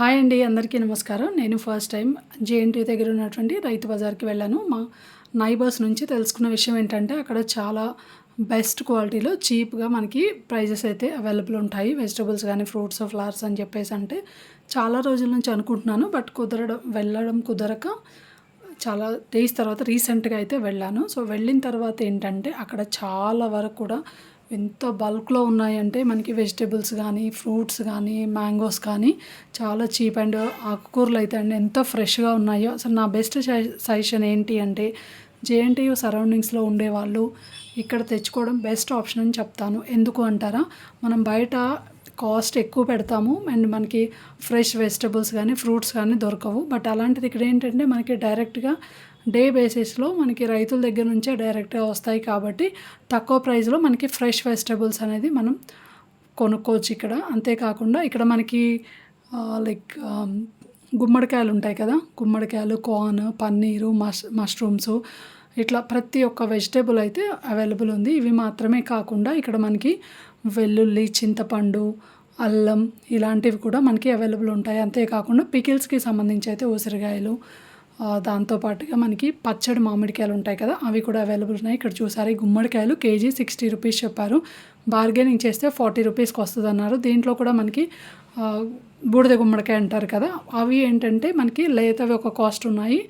Hi అండి అందరికీ నమస్కారం. నేను ఫస్ట్ టైం జేఎన్టీ దగ్గర ఉన్నటువంటి రైతు బజార్కి వెళ్ళాను. మా నైబర్స్ నుంచి తెలుసుకున్న విషయం ఏంటంటే అక్కడ చాలా బెస్ట్ క్వాలిటీలో చీప్గా మనకి ప్రైజెస్ అయితే అవైలబుల్ ఉంటాయి. వెజిటబుల్స్ కానీ ఫ్రూట్స్ ఫ్లవర్స్ అని చెప్పేసి అంటే చాలా రోజుల నుంచి అనుకుంటున్నాను. బట్ కుదరడం వెళ్ళడం కుదరక చాలా డేస్ తర్వాత రీసెంట్గా అయితే వెళ్ళాను. సో వెళ్ళిన తర్వాత ఏంటంటే అక్కడ చాలా వరకు కూడా ఎంత బల్క్లో ఉన్నాయంటే మనకి వెజిటేబుల్స్ కానీ ఫ్రూట్స్ కానీ మ్యాంగోస్ కానీ చాలా చీప్ అండ్ ఆకుకూరలు అయితే అండి ఎంత ఫ్రెష్గా ఉన్నాయో. అసలు నా బెస్ట్ సజెషన్ ఏంటి అంటే జేఎన్టీయూ సరౌండింగ్స్లో ఉండేవాళ్ళు ఇక్కడ తెచ్చుకోవడం బెస్ట్ ఆప్షన్ అని చెప్తాను. ఎందుకు అంటారా? మనం బయట కాస్ట్ ఎక్కువ పెడతాము అండ్ మనకి ఫ్రెష్ వెజిటబుల్స్ కానీ ఫ్రూట్స్ కానీ దొరకవు. బట్ అలాంటిది ఇక్కడ ఏంటంటే మనకి డైరెక్ట్గా డే బేసిస్లో మనకి రైతుల దగ్గర నుంచే డైరెక్ట్గా వస్తాయి కాబట్టి తక్కువ ప్రైస్లో మనకి ఫ్రెష్ వెజిటబుల్స్ అనేది మనం కొనుక్కోవచ్చు ఇక్కడ. అంతేకాకుండా ఇక్కడ మనకి లైక్ గుమ్మడికాయలు ఉంటాయి కదా? గుమ్మడికాయలు కార్న్ పన్నీరు మష్ మష్రూమ్స్ ఇట్లా ప్రతి ఒక్క వెజిటేబుల్ అయితే అవైలబుల్ ఉంది. ఇవి మాత్రమే కాకుండా ఇక్కడ మనకి వెల్లుల్లి చింతపండు అల్లం ఇలాంటివి కూడా మనకి అవైలబుల్ ఉంటాయి. అంతేకాకుండా పికిల్స్కి సంబంధించి అయితే ఉసిరికాయలు దాంతోపాటుగా మనకి పచ్చడి మామిడికాయలు ఉంటాయి కదా అవి కూడా అవైలబుల్ ఉన్నాయి. ఇక్కడ చూసారు ఈ గుమ్మడికాయలు కేజీ సిక్స్టీ రూపీస్ చెప్పారు. బార్గెనింగ్ చేస్తే ఫార్టీ రూపీస్కి వస్తుంది అన్నారు దీంట్లో కూడా మనకి బూడిద గుమ్మడికాయ అంటారు కదా అవి ఏంటంటే మనకి లేతవి ఒక కాస్ట్ ఉన్నాయి.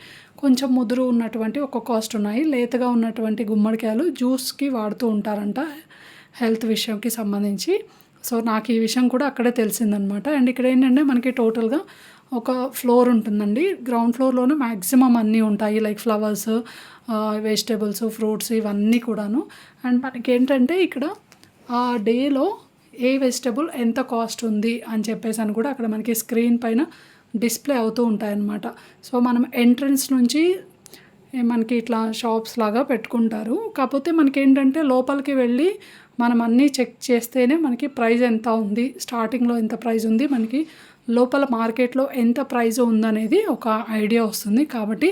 కొంచెం ముదురు ఉన్నటువంటి ఒక కాస్ట్ ఉన్నాయి. లేతగా ఉన్నటువంటి గుమ్మడికాయలు జ్యూస్కి వాడుతూ ఉంటారంట హెల్త్ విషయంకి సంబంధించి. సో నాకు ఈ విషయం కూడా అక్కడే తెలిసిందనమాట. అండ్ ఇక్కడ ఏంటంటే మనకి టోటల్గా ఒక ఫ్లోర్ ఉంటుందండి. గ్రౌండ్ ఫ్లోర్లోనే మ్యాక్సిమం అన్నీ ఉంటాయి. లైక్ ఫ్లవర్స్ వెజిటేబుల్స్ ఫ్రూట్స్ ఇవన్నీ కూడాను. అండ్ మనకి ఏంటంటే ఇక్కడ ఆ డేలో ఏ వెజిటబుల్ ఎంత కాస్ట్ ఉంది అని చెప్పేసి అని కూడా అక్కడ మనకి స్క్రీన్ పైన డిస్ప్లే అవుతూ ఉంటాయన్నమాట. సో మనం ఎంట్రన్స్ నుంచి మనకి ఇట్లా షాప్స్ లాగా పెట్టుకుంటారు. కాకపోతే మనకి ఏంటంటే లోపలికి వెళ్ళి మనం అన్నీ చెక్ చేస్తేనే మనకి ప్రైస్ ఎంత ఉంది. స్టార్టింగ్లో ఎంత ప్రైస్ ఉంది మనకి లోపల మార్కెట్లో ఎంత ప్రైస్ ఉందనేది ఒక ఐడియా వస్తుంది. కాబట్టి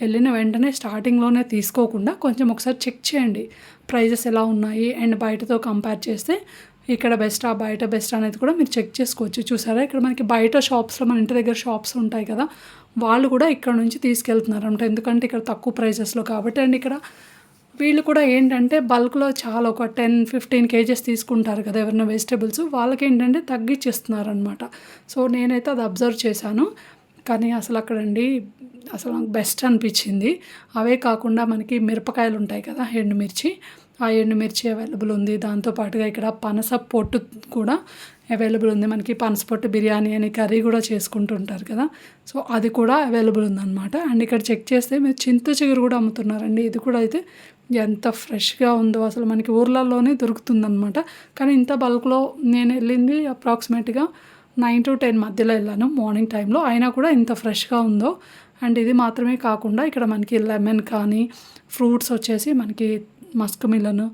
వెళ్ళిన వెంటనే స్టార్టింగ్లోనే తీసుకోకుండా కొంచెం ఒకసారి చెక్ చేయండి. ప్రైజెస్ ఎలా ఉన్నాయి? అండ్ బయటతో కంపేర్ చేస్తే ఇక్కడ బెస్టా బయట బెస్ట్ అనేది కూడా మీరు చెక్ చేసుకోవచ్చు. చూసారా? ఇక్కడ మనకి బయట షాప్స్లో మన ఇంటి దగ్గర షాప్స్ ఉంటాయి కదా వాళ్ళు కూడా ఇక్కడ నుంచి తీసుకెళ్తున్నారు అంటే ఎందుకంటే ఇక్కడ తక్కువ ప్రైజెస్లో కాబట్టి అండ్ ఇక్కడ వీళ్ళు కూడా ఏంటంటే బల్క్లో చాలా ఒక టెన్ ఫిఫ్టీన్ కేజెస్ తీసుకుంటారు కదా ఎవరైనా వెజిటేబుల్స్. వాళ్ళకి ఏంటంటే తగ్గించేస్తున్నారు అనమాట సో నేనైతే అది అబ్జర్వ్ చేశాను. కానీ అసలు అక్కడండి అసలు నాకు బెస్ట్ అనిపించింది. అవే కాకుండా మనకి మిరపకాయలు ఉంటాయి కదా ఎండుమిర్చి. ఆ ఎండుమిర్చి అవైలబుల్ ఉంది. దాంతోపాటుగా ఇక్కడ పనస పొట్టు కూడా అవైలబుల్ ఉంది. మనకి పనస పొట్టు బిర్యానీ అని కర్రీ కూడా చేసుకుంటుంటారు కదా. సో అది కూడా అవైలబుల్ ఉందన్నమాట. అండ్ ఇక్కడ చెక్ చేస్తే మీరు చింత చిగురు కూడా అమ్ముతున్నారండి. ఇది కూడా అయితే ఎంత ఫ్రెష్గా ఉందో అసలు మనకి ఊర్లలోనే దొరుకుతుందనమాట కానీ ఇంత బల్క్లో నేను వెళ్ళింది అప్రాక్సిమేట్గా నైన్ టు టెన్ మధ్యలో వెళ్ళాను మార్నింగ్ టైంలో. అయినా కూడా ఇంత ఫ్రెష్గా ఉందో. అండ్ ఇది మాత్రమే కాకుండా ఇక్కడ మనకి లెమన్ కానీ ఫ్రూట్స్ వచ్చేసి మనకి musk melon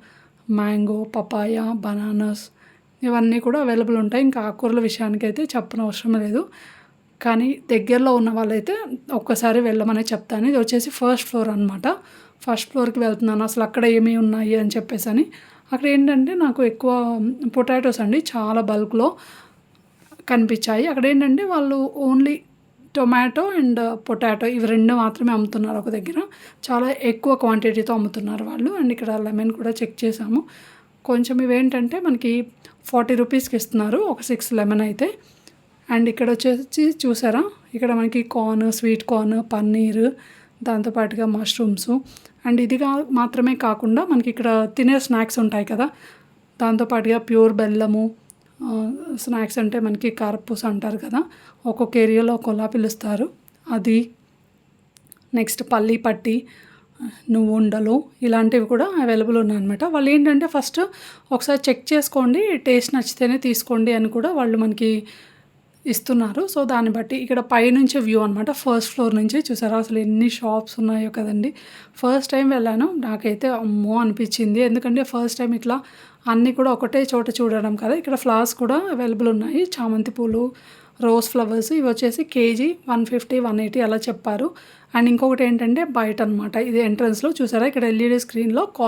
mango papaya bananas ఇవన్నీ కూడా అవైలబుల్ ఉంటాయి. ఇంకా ఆకుకూరల విషయానికి అయితే చెప్పనవసరం లేదు. కానీ దగ్గరలో ఉన్న వాళ్ళైతే ఒక్కసారి వెళ్ళమని చెప్తాను. ఇది వచ్చేసి ఫస్ట్ ఫ్లోర్ అనమాట ఫస్ట్ ఫ్లోర్కి వెళ్తున్నాను. అసలు అక్కడ ఏమి ఉన్నాయి అని చెప్పేసి అని అక్కడ ఏంటంటే నాకు ఎక్కువ పొటాటోస్ అండి చాలా బల్క్లో కనిపించాయి. అక్కడ ఏంటంటే వాళ్ళు ఓన్లీ టొమాటో అండ్ పొటాటో ఇవి రెండు మాత్రమే అమ్ముతున్నారు ఒక దగ్గర. చాలా ఎక్కువ క్వాంటిటీతో అమ్ముతున్నారు వాళ్ళు. అండ్ ఇక్కడ లెమన్ కూడా చెక్ చేసాము కొంచెం ఇవేంటంటే మనకి ఫార్టీ రూపీస్కి ఇస్తున్నారు ఒక సిక్స్ లెమన్ అయితే. అండ్ ఇక్కడ వచ్చేసి చూసారా? ఇక్కడ మనకి కార్న్ స్వీట్ కార్న్ పన్నీర్ దాంతోపాటుగా మష్రూమ్స్ అండ్ ఇది మాత్రమే కాకుండా మనకి ఇక్కడ తినే స్నాక్స్ ఉంటాయి కదా. దాంతోపాటుగా ప్యూర్ బెల్లము స్నాక్స్ అంటే మనకి కారపూస అంటారు కదా. ఒక్కొక్క ఏరియాలో ఒక్కోలా పిలుస్తారు. అది నెక్స్ట్ పల్లి పట్టి నువ్వు ఉండలు ఇలాంటివి కూడా అవైలబుల్ ఉన్నాయన్నమాట. వాళ్ళు ఏంటంటే ఫస్ట్ ఒకసారి చెక్ చేసుకోండి టేస్ట్ నచ్చితేనే తీసుకోండి అని కూడా వాళ్ళు మనకి ఇస్తున్నారు. సో దాన్ని బట్టి ఇక్కడ పైనుంచి వ్యూ అనమాట ఫస్ట్ ఫ్లోర్ నుంచి చూసారా? అసలు ఎన్ని షాప్స్ ఉన్నాయో కదండి. ఫస్ట్ టైం వెళ్ళాను. నాకైతే అమ్మో అనిపించింది. ఎందుకంటే ఫస్ట్ టైం ఇట్లా అన్నీ కూడా ఒకటే చోట చూడడం కదా. ఇక్కడ ఫ్లవర్స్ కూడా అవైలబుల్ ఉన్నాయి. చామంతి పూలు రోజ్ ఫ్లవర్స్ ఇవి వచ్చేసి KG one fifty one eighty అలా చెప్పారు. అండ్ ఇంకొకటి ఏంటంటే బయట అనమాట ఇది ఎంట్రన్స్లో చూసారా? ఇక్కడ ఎల్ఈడి స్క్రీన్లో కాస్ట్